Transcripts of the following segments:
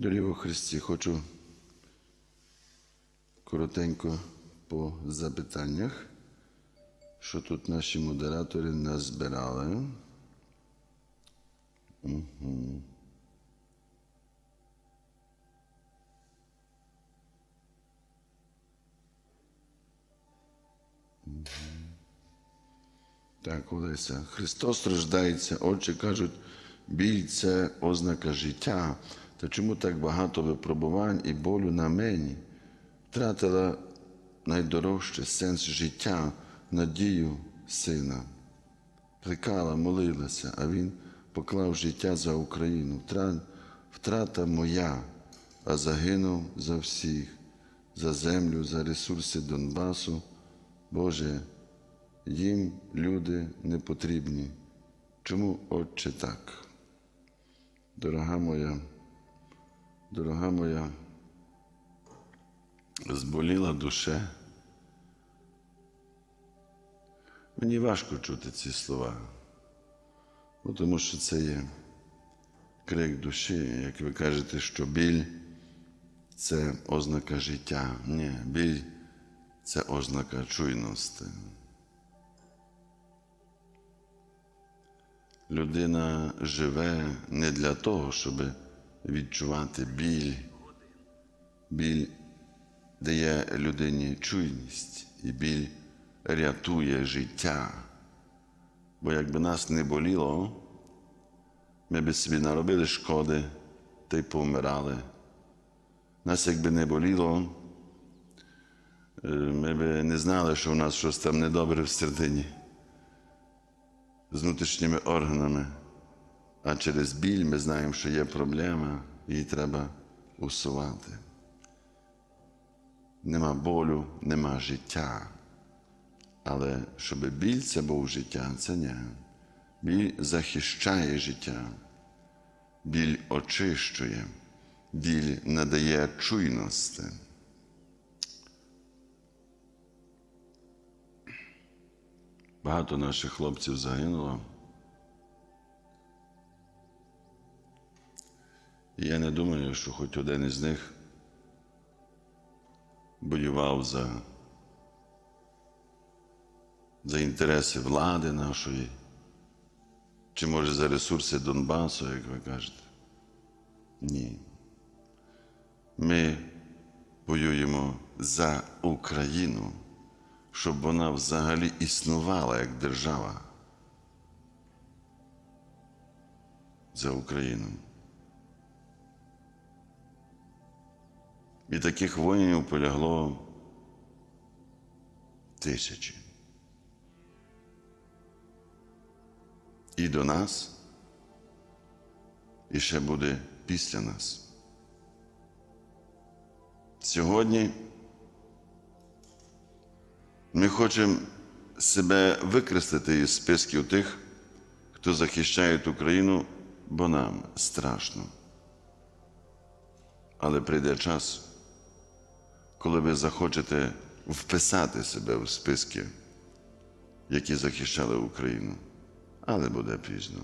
Дорогі во Христі, хочу коротенько по запитаннях, що тут наші модератори назбирали. Угу. Так, Олеся. Христос страждається, отче кажуть, біль це ознака життя. Та чому так багато випробувань і болю на мені? Втратила найдорожче сенс життя, надію сина. Плекала, молилася, а він поклав життя за Україну. Втрата моя, а загинув за всіх, за землю, за ресурси Донбасу. Боже, їм люди не потрібні. Чому, Отче, так? Дорога моя, дорога моя, зболіла душе. Мені важко чути ці слова, бо тому що це є крик душі, як ви кажете, що біль це ознака життя. Ні, біль це ознака чуйності. Людина живе не для того, щоб відчувати біль. Біль дає людині чуйність, і біль рятує життя. Бо якби нас не боліло, ми б собі наробили шкоди та й помирали. Нас якби не боліло, е, ми б не знали, що в нас щось там недобре всередині з внутрішніми органами. А через біль ми знаємо, що є проблема, її треба усувати. Нема болю, нема життя. Але щоб біль це був життя, це ні. Біль захищає життя, біль очищує, біль надає чуйності. Багато наших хлопців загинуло. Я не думаю, що хоч один із них воював за, за інтереси влади нашої, чи може за ресурси Донбасу, як ви кажете. Ні. Ми воюємо за Україну щоб вона взагалі існувала як держава за Україну. І таких воїнів полягло тисячі. І до нас, і ще буде після нас. Сьогодні ми хочемо себе викреслити із списків тих, хто захищає Україну, бо нам страшно. Але прийде час, коли ви захочете вписати себе в списки, які захищали Україну, але буде пізно.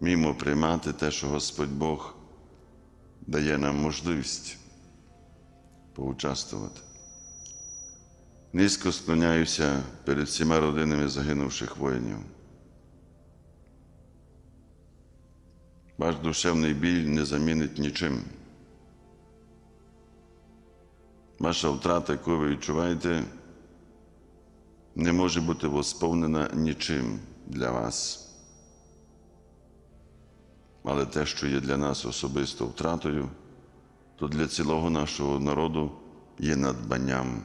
Мімо приймати те, що Господь Бог дає нам можливість поучаствувати. Низько склоняюся перед всіма родинами загинувших воїнів. Ваш душевний біль не замінить нічим. Ваша втрата, яку ви відчуваєте, не може бути восповнена нічим для вас. Але те, що є для нас особисто втратою, то для цілого нашого народу є надбанням.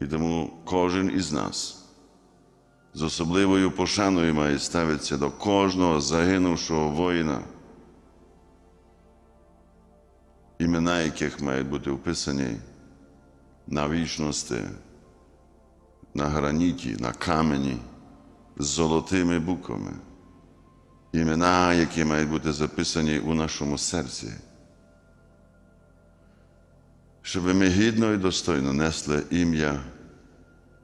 І тому кожен із нас з особливою пошаною має ставитися до кожного загинувшого воїна, імена яких мають бути вписані на вічності, на граніті, на камені з золотими буквами імена, які мають бути записані у нашому серці, щоб ми гідно і достойно несли ім'я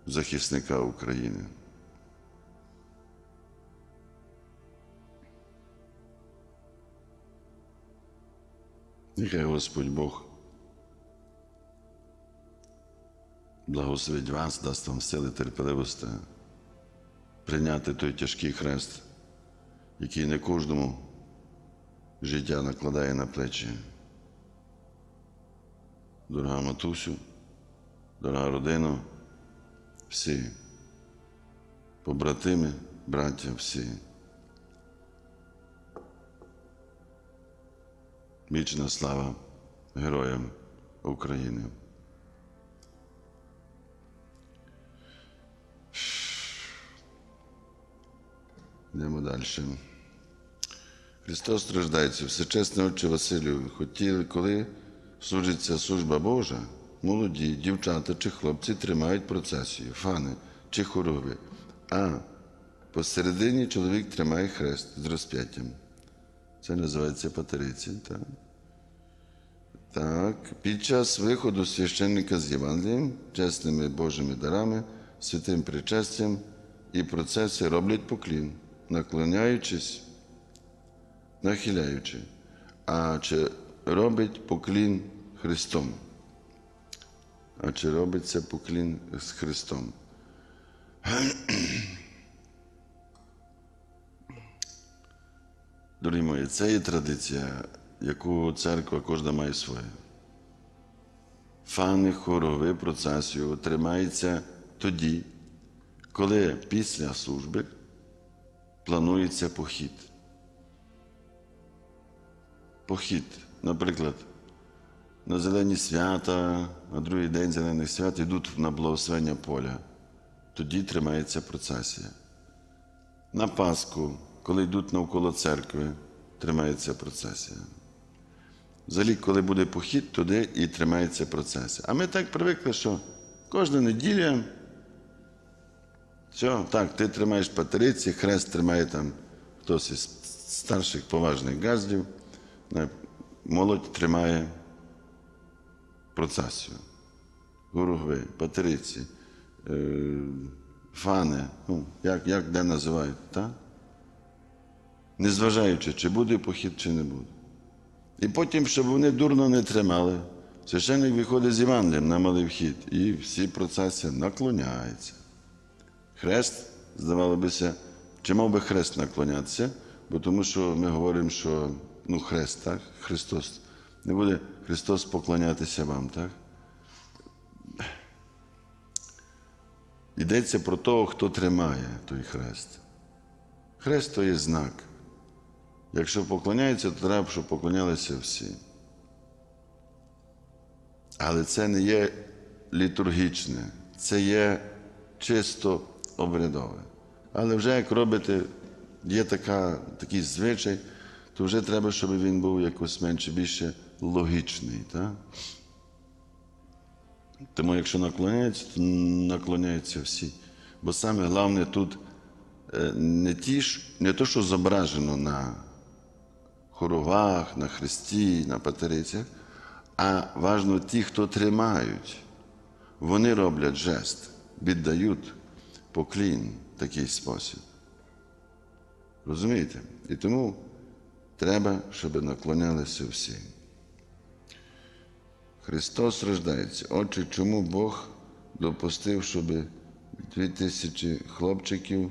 захисника України. Нехай Господь Бог благословить вас, дасть вам сили терпеливості прийняти той тяжкий хрест, який не кожному життя накладає на плечі. Дорога матусю, дорога родина, всі, побратими, браття, всі. Вічна слава героям України. Йдемо далі. Христос страждається, всечесний Отче Василю, хотіли, коли служиться служба Божа, молоді, дівчата чи хлопці тримають процесію, фани чи хоругви, а посередині чоловік тримає хрест з розп'яттям. Це називається патериці. Так? Так, під час виходу священника з Євангелієм, чесними Божими дарами, святим причастям і процеси роблять поклін, наклоняючись, нахиляючи. А чи робить поклін Христом? А чи робиться поклін з Христом? Дорогі мої, це є традиція, яку церква кожна має своє. Фани хорові процесію тримається тоді, коли після служби планується похід. Похід, наприклад, на зелені свята, на другий день зелених свят йдуть на благословення поля. Тоді тримається процесія. На Пасху, коли йдуть навколо церкви, тримається процесія. Взагалі, коли буде похід, туди і тримається процесія. А ми так привикли, що кожна неділя, все, так, ти тримаєш патериці, хрест тримає там хтось із старших поважних газдів, молодь тримає процесію. Гуругви, патериці, е, фани, ну, як, як де називають, так? Незважаючи, чи буде похід, чи не буде. І потім, щоб вони дурно не тримали, священник виходить з Євангелієм на малий вхід, і всі процеси наклоняються. Хрест, здавалося бися, чи мав би хрест наклонятися, бо тому що ми говоримо, що ну, хрест, так? Христос. Не буде Христос поклонятися вам, так? Йдеться про того, хто тримає той хрест. Хрест то є знак. Якщо поклоняються, то треба, щоб поклонялися всі. Але це не є літургічне, це є чисто обрядове. Але вже як робите, є така, такий звичай, то вже треба, щоб він був якось менше більше логічний. Так? Тому якщо наклоняються, то наклоняються всі. Бо саме головне тут е, не, ті, не то, що зображено на хоровах, на хресті, на патерицях, а важно ті, хто тримають. Вони роблять жест, віддають поклін в такий спосіб. Розумієте? І тому треба, щоб наклонялися всі. Христос рождається. Отже, чому Бог допустив, щоб дві тисячі хлопчиків,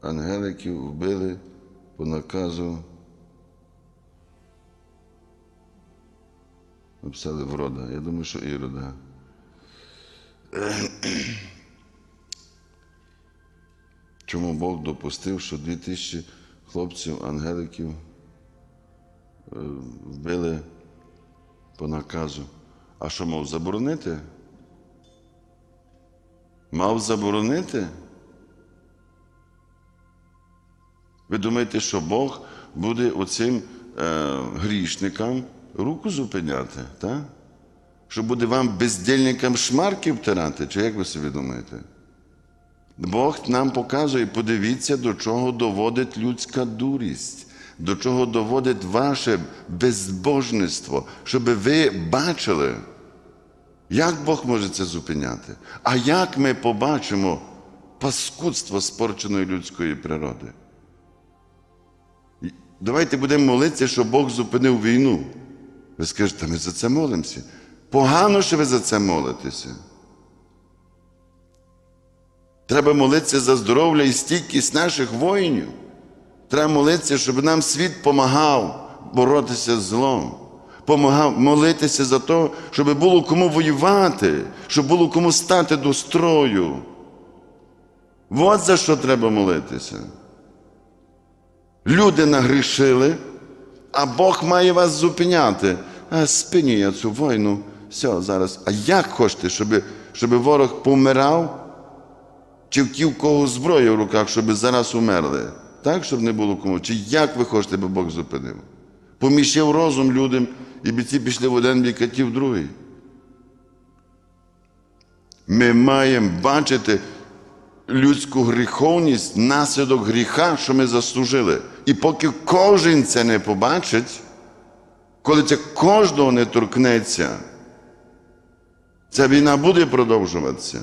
ангеликів вбили по наказу написали врода. Я думаю, що Ірода. Чому Бог допустив, що дві тисячі хлопців, ангеликів е, вбили по наказу. А що мав заборонити? Мав заборонити? Ви думаєте, що Бог буде оцим е, грішникам руку зупиняти, так? Що буде вам бездільникам шмарки втирати? Чи як ви собі думаєте? Бог нам показує, подивіться, до чого доводить людська дурість, до чого доводить ваше безбожництво, щоб ви бачили, як Бог може це зупиняти. А як ми побачимо паскудство спорченої людської природи? Давайте будемо молитися, щоб Бог зупинив війну. Ви скажете, ми за це молимося. Погано, що ви за це молитеся. Треба молитися за здоров'я і стійкість наших воїнів. Треба молитися, щоб нам світ допомагав боротися з злом. Помагав молитися за те, щоб було кому воювати, щоб було кому стати до строю. От за що треба молитися. Люди нагрішили, а Бог має вас зупиняти. А спиню я цю війну. Все, зараз. А як хочете, щоб, щоб ворог помирав? Чи в ті, в кого зброя в руках, щоб зараз умерли? Так, щоб не було кому? Чи як ви хочете, аби Бог зупинив? Поміщив розум людям, і бійці пішли в один бік, а ті в другий. Ми маємо бачити людську гріховність, наслідок гріха, що ми заслужили. І поки кожен це не побачить, коли це кожного не торкнеться, ця війна буде продовжуватися.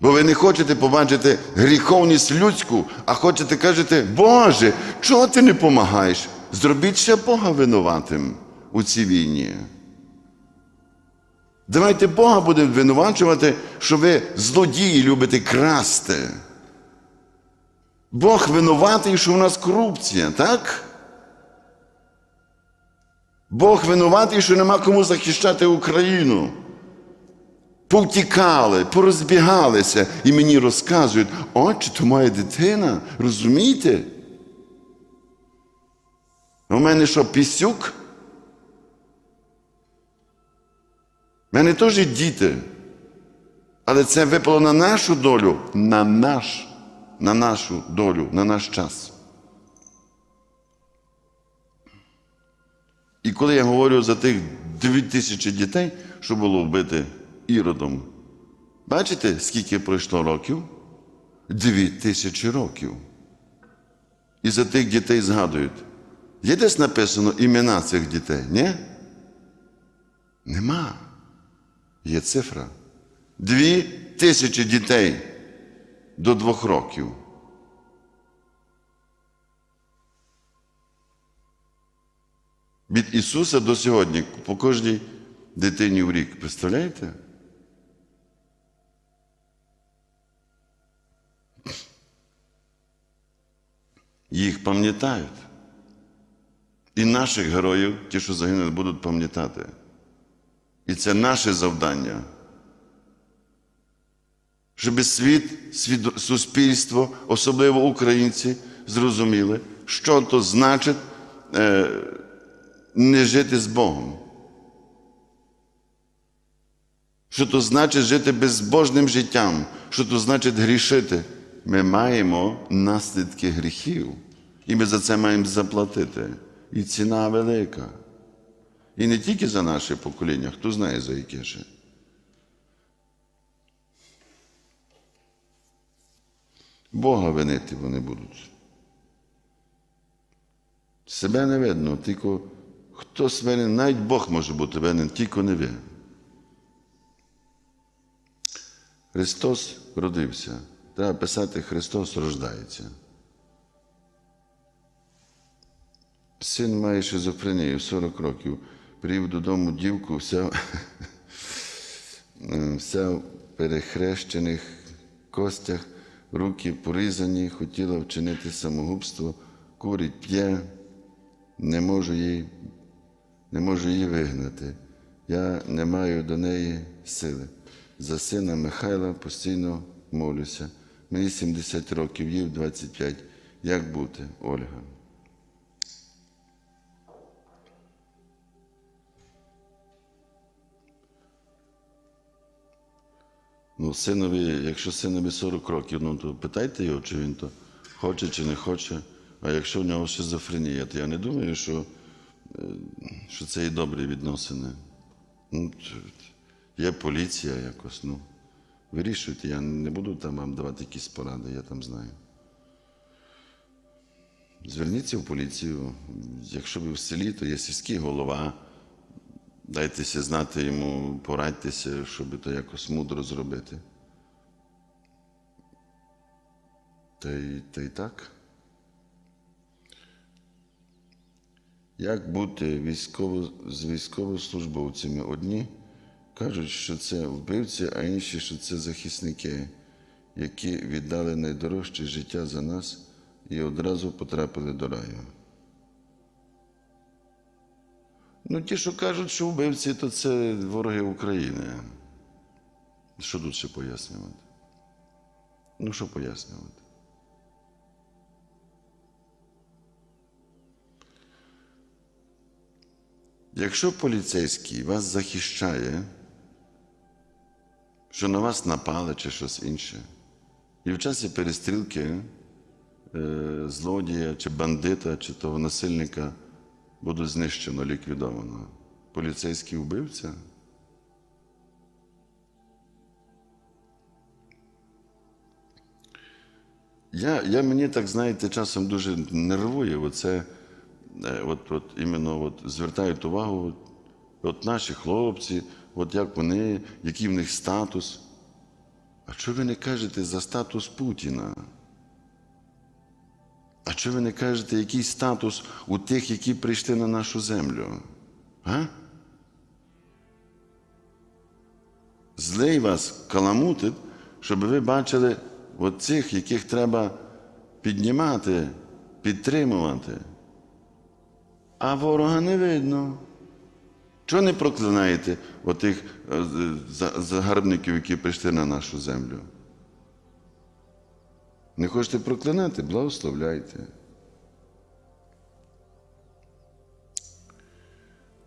Бо ви не хочете побачити гріховність людську, а хочете кажете, Боже, чого ти не допомагаєш? Зробіть ще Бога винуватим у цій війні. Давайте Бога будемо винувачувати, що ви злодії любите красти. Бог винуватий, що у нас корупція, так? Бог винуватий, що нема кому захищати Україну. Повтікали, порозбігалися і мені розказують, отче, то моя дитина, розумієте? У мене що, пісюк? У мене теж діти. Але це випало на нашу долю, на наш, на нашу долю, на наш час. І коли я говорю за тих дві тисячі дітей, що було вбити іродом, бачите, скільки пройшло років? Дві тисячі років. І за тих дітей згадують. Є десь написано імена цих дітей? Ні? Нема. Є цифра. Дві тисячі дітей до двох років. Від Ісуса до сьогодні по кожній дитині в рік. Представляєте? Їх пам'ятають. І наших героїв, ті, що загинули, будуть пам'ятати. І це наше завдання. Щоб світ, світ, суспільство, особливо українці, зрозуміли, що то значить е, не жити з Богом. Що то значить жити безбожним життям, що то значить грішити. Ми маємо наслідки гріхів, і ми за це маємо заплатити. І ціна велика. І не тільки за наше покоління, хто знає за яке ще. Бога винити вони будуть. Себе не видно, тільки хтось винен, навіть Бог може бути винен, тільки не ви. Христос родився. Треба писати Христос рождається. Син має шизофренію 40 років. Привів додому дівку, вся, вся в перехрещених костях, руки порізані, хотіла вчинити самогубство, курить, п'є, не можу її, не можу її вигнати. Я не маю до неї сили. За сина Михайла постійно молюся. Мені 70 років, їй 25. Як бути, Ольга? Ну, синові, якщо синові 40 років, ну то питайте його, чи він то хоче, чи не хоче. А якщо в нього шизофренія, то я не думаю, що, е, що це і добрі відносини. Ну, є поліція якось, ну. Вирішуйте, я не буду там вам давати якісь поради, я там знаю. Зверніться в поліцію. Якщо ви в селі, то є сільський голова. Дайтеся знати йому, порадьтеся, щоб то якось мудро зробити. Та й, та й так. Як бути військово, з військовослужбовцями? Одні кажуть, що це вбивці, а інші, що це захисники, які віддали найдорожче життя за нас і одразу потрапили до раю. Ну, ті, що кажуть, що вбивці, то це вороги України. Що тут ще пояснювати? Ну, що пояснювати? Якщо поліцейський вас захищає, що на вас напали чи щось інше, і в часі перестрілки е, злодія чи бандита, чи того насильника буде знищено, ліквідовано, поліцейський вбивця? Я, я мені так, знаєте, часом дуже нервує оце, е, от, от іменно от, звертають увагу, от, от наші хлопці, от як вони, який в них статус. А що ви не кажете за статус Путіна? А що ви не кажете, який статус у тих, які прийшли на нашу землю? А? Злий вас каламутить, щоб ви бачили от цих, яких треба піднімати, підтримувати. А ворога не видно. Чого не проклинаєте отих е, загарбників, які прийшли на нашу землю? Не хочете проклинати? Благословляйте.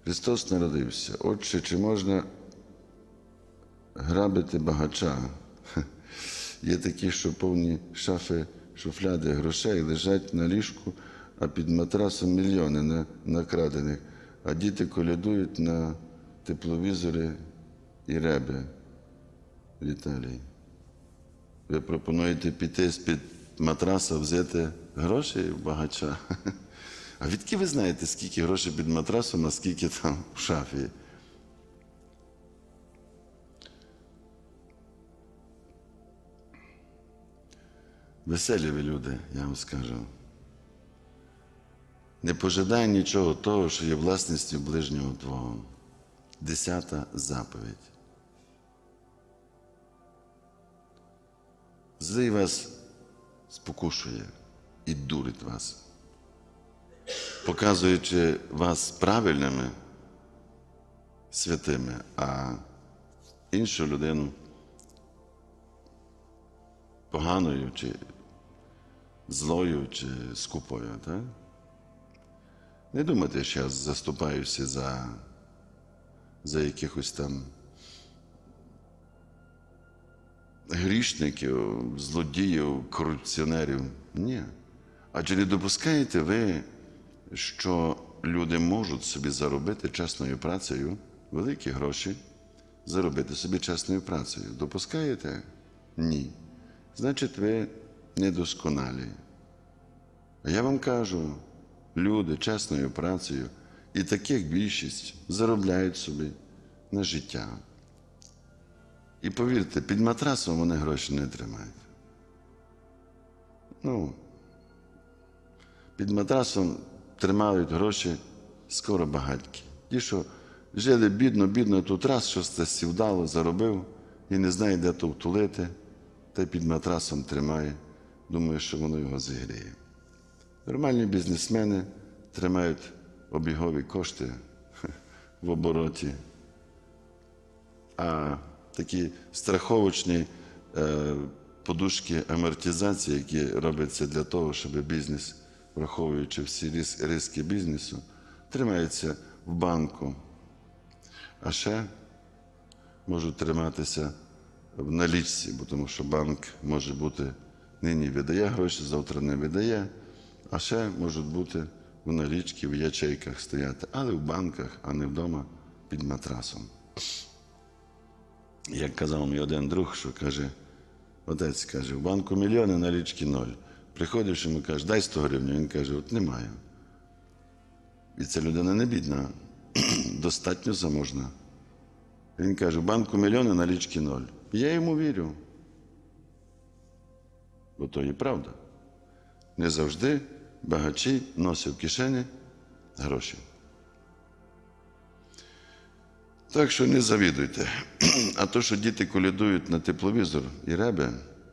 Христос народився. Отче, чи можна грабити багача? Є такі, що повні шафи, шуфляди грошей лежать на ліжку, а під матрасом мільйони накрадених, а діти колядують на тепловізори і реби. Віталій. Ви пропонуєте піти з-під матраса, взяти гроші в багача? А відки ви знаєте, скільки грошей під матрасом, а скільки там в шафі? Веселі ви люди, я вам скажу. Не пожидай нічого того, що є власністю ближнього Твого. Десята заповідь. Злий вас спокушує і дурить вас, показуючи вас правильними, святими, а іншу людину поганою чи злою чи скупою. Так? Не думайте, що я заступаюся за, за якихось там грішників, злодіїв, корупціонерів. Ні. Адже не допускаєте ви, що люди можуть собі заробити чесною працею великі гроші, заробити собі чесною працею. Допускаєте? Ні. Значить, ви недосконалі. А я вам кажу, люди чесною працею, і таких більшість заробляють собі на життя. І повірте, під матрасом вони гроші не тримають. Ну, під матрасом тримають гроші скоро багатькі. Ті, що жили бідно, бідно, тут раз щось це сівдало, заробив і не знає, де то втулити, та й під матрасом тримає, думає, що воно його зігріє. Нормальні бізнесмени тримають обігові кошти в обороті. А такі страховочні е, подушки амортизації, які робляться для того, щоб бізнес, враховуючи всі рис- риски бізнесу, тримаються в банку. А ще можуть триматися в налічці, бо тому що банк може бути нині видає гроші, завтра не видає, а ще можуть бути в налічці, в ячейках стояти, але в банках, а не вдома під матрасом. Як казав мій один друг, що каже, отець каже, в банку мільйони, налічки ноль. Приходиш йому каже, дай 100 гривень. Він каже, от немає. І ця людина не бідна, достатньо заможна. Він каже, в банку мільйони, налічки ноль. І я йому вірю. Бо то є правда. Не завжди багачі носять в кишені гроші. Так що не завідуйте. А то, що діти колядують на тепловізор і реби,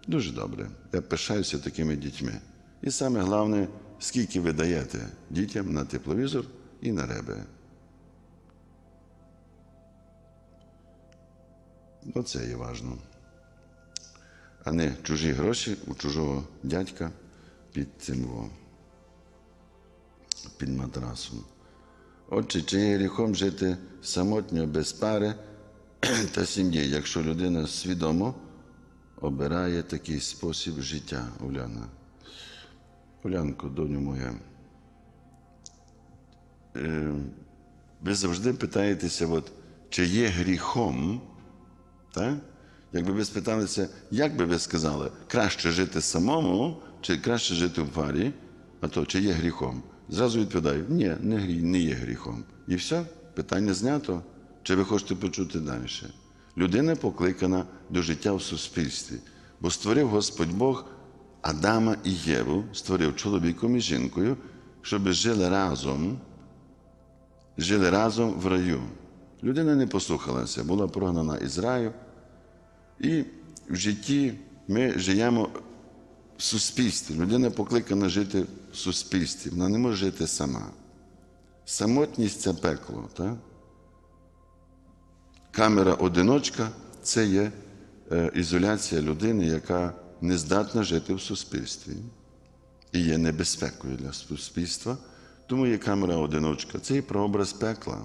дуже добре. Я пишаюся такими дітьми. І саме головне, скільки ви даєте дітям на тепловізор і на реби. Оце є важливо. А не чужі гроші у чужого дядька під цим під матрасом. Отже, чи є гріхом жити самотньо без пари та сім'ї, якщо людина свідомо обирає такий спосіб життя, Уляна. Улянко, доню моя. Е, ви завжди питаєтеся, от, чи є гріхом, так? якби ви спиталися, як би ви сказали, краще жити самому, чи краще жити в парі, а то чи є гріхом? Зразу відповідаю, ні, не, грі, не є гріхом. І все, питання знято. Чи ви хочете почути далі? Людина покликана до життя в суспільстві, бо створив Господь Бог Адама і Єву, створив чоловіком і жінкою, щоб жили разом, жили разом в раю. Людина не послухалася, була прогнана із раю. І в житті ми живемо в суспільстві. Людина покликана жити в суспільстві, вона не може жити сама. Самотність це пекло. Так? Камера одиночка це є е, ізоляція людини, яка не здатна жити в суспільстві і є небезпекою для суспільства. Тому є камера одиночка. Це є прообраз пекла.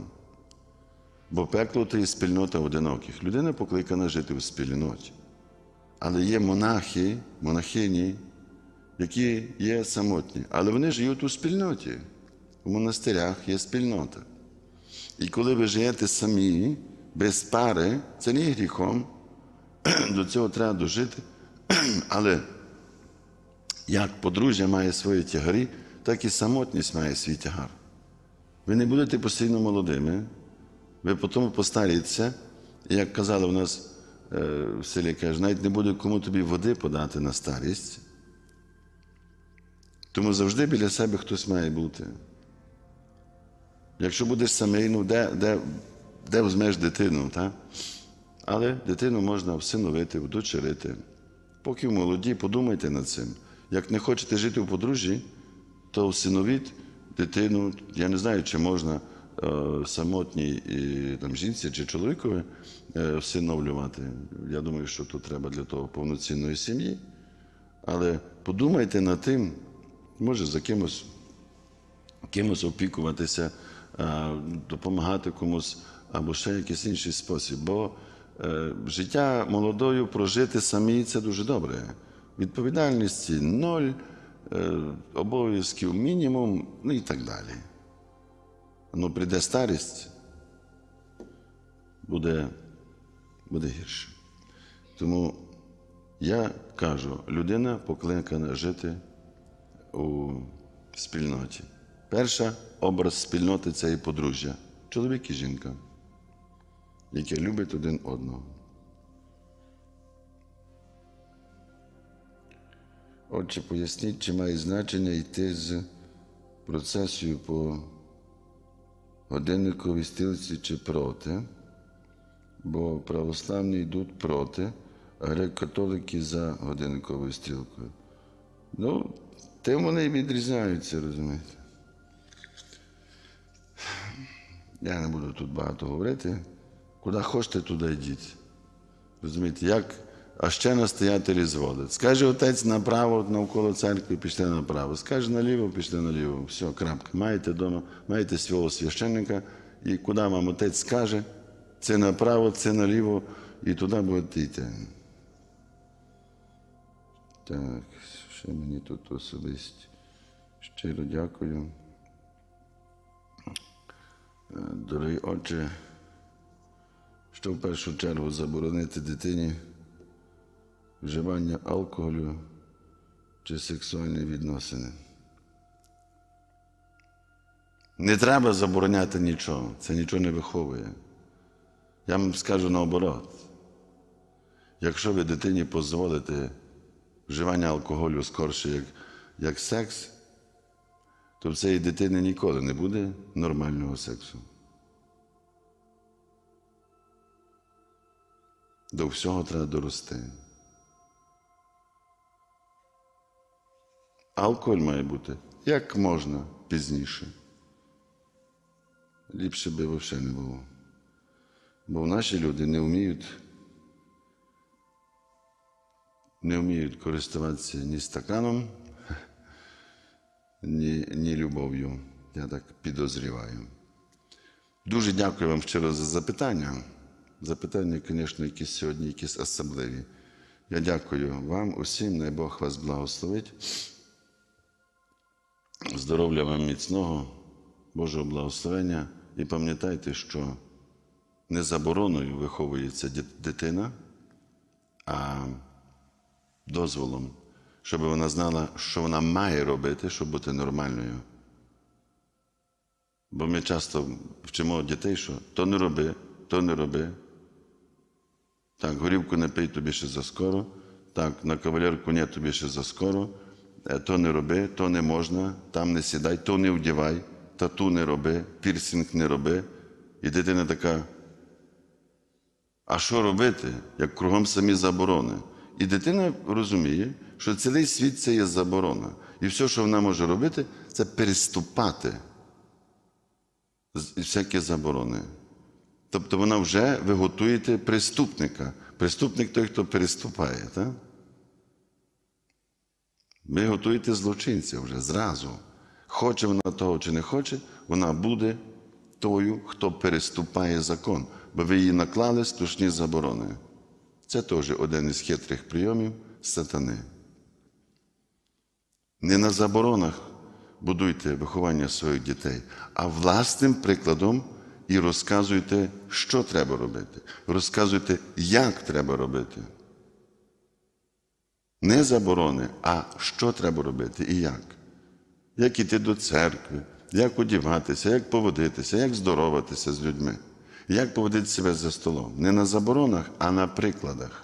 Бо пекло це є спільнота одиноких. Людина покликана жити в спільноті. Але є монахи, монахині, які є самотні. Але вони живуть у спільноті. У монастирях є спільнота. І коли ви живете самі, без пари, це не є гріхом. До цього треба дожити. Але як подружжя має свої тягарі, так і самотність має свій тягар. Ви не будете постійно молодими, ви потім постаріться, і як казали у нас в селі, каже, навіть не буде кому тобі води подати на старість. Тому завжди біля себе хтось має бути. Якщо будеш самий, ну де, де, де візьмеш дитину, так? але дитину можна всиновити, вдочерити. Поки молоді, подумайте над цим. Як не хочете жити у подружжі, то всиновіть дитину, я не знаю, чи можна е, самотній і, там, жінці чи чоловікові е, всиновлювати. Я думаю, що тут треба для того повноцінної сім'ї. Але подумайте над тим, може за кимось, кимось опікуватися, е, допомагати комусь або ще якийсь інший спосіб. Бо е, життя молодою прожити самі це дуже добре. Відповідальності ноль, е, обов'язків мінімум, ну і так далі. Ну, прийде старість, буде, буде гірше. Тому я кажу, людина покликана жити у спільноті. Перша образ спільноти це і подружжя, чоловік і жінка, які люблять один одного. Отже, поясніть, чи має значення йти з процесією по годинниковій стрілці чи проти, бо православні йдуть проти, а греко-католики за годинниковою стрілкою. Ну, тим вони відрізняються, розумієте. Я не буду тут багато говорити. Куди хочете, туди йдіть. Розумієте, як а ще настоятелі зводить. Скаже отець направо навколо церкви, пішли направо. Скаже наліво, пішли наліво. Все, крапка. Маєте вдома, маєте свого священника, і куди вам отець скаже, це направо, це наліво, і туди будете йти. Так, ще мені тут особисті. Щиро дякую. Е, Дорогий отче, що в першу чергу заборонити дитині вживання алкоголю чи сексуальні відносини. Не треба забороняти нічого, це нічого не виховує. Я вам скажу наоборот. Якщо ви дитині дозволите вживання алкоголю скорше, як, як секс, то в цієї дитини ніколи не буде нормального сексу. До всього треба дорости. Алкоголь має бути як можна пізніше. Ліпше би взагалі не було. Бо наші люди не вміють, не вміють користуватися ні стаканом, ні, ні любов'ю. Я так підозріваю. Дуже дякую вам щиро за запитання. Запитання, звісно, якісь сьогодні, якісь особливі. Я дякую вам усім, най Бог вас благословить. Здоров'я вам міцного, Божого благословення. І пам'ятайте, що не забороною виховується дитина, а дозволом, щоб вона знала, що вона має робити, щоб бути нормальною. Бо ми часто вчимо дітей, що то не роби, то не роби. Так, горівку не пий тобі ще заскоро. Так, на кавалерку ні, тобі ще заскоро. Е, То не роби, то не можна, там не сідай, то не вдівай, тату не роби, пірсинг не роби. І дитина така. А що робити, як кругом самі заборони? І дитина розуміє, що цілий світ це є заборона. І все, що вона може робити, це переступати всякі заборони. Тобто вона вже ви готуєте преступника. Преступник той, хто переступає. Так? Ви готуєте злочинця вже зразу. Хоче вона того чи не хоче, вона буде тою, хто переступає закон, бо ви її наклали страшні заборони. Це теж один із хитрих прийомів сатани. Не на заборонах будуйте виховання своїх дітей, а власним прикладом і розказуйте, що треба робити. Розказуйте, як треба робити. Не заборони, а що треба робити і як. Як іти до церкви, як одіватися, як поводитися, як здороватися з людьми, як поводити себе за столом. Не на заборонах, а на прикладах.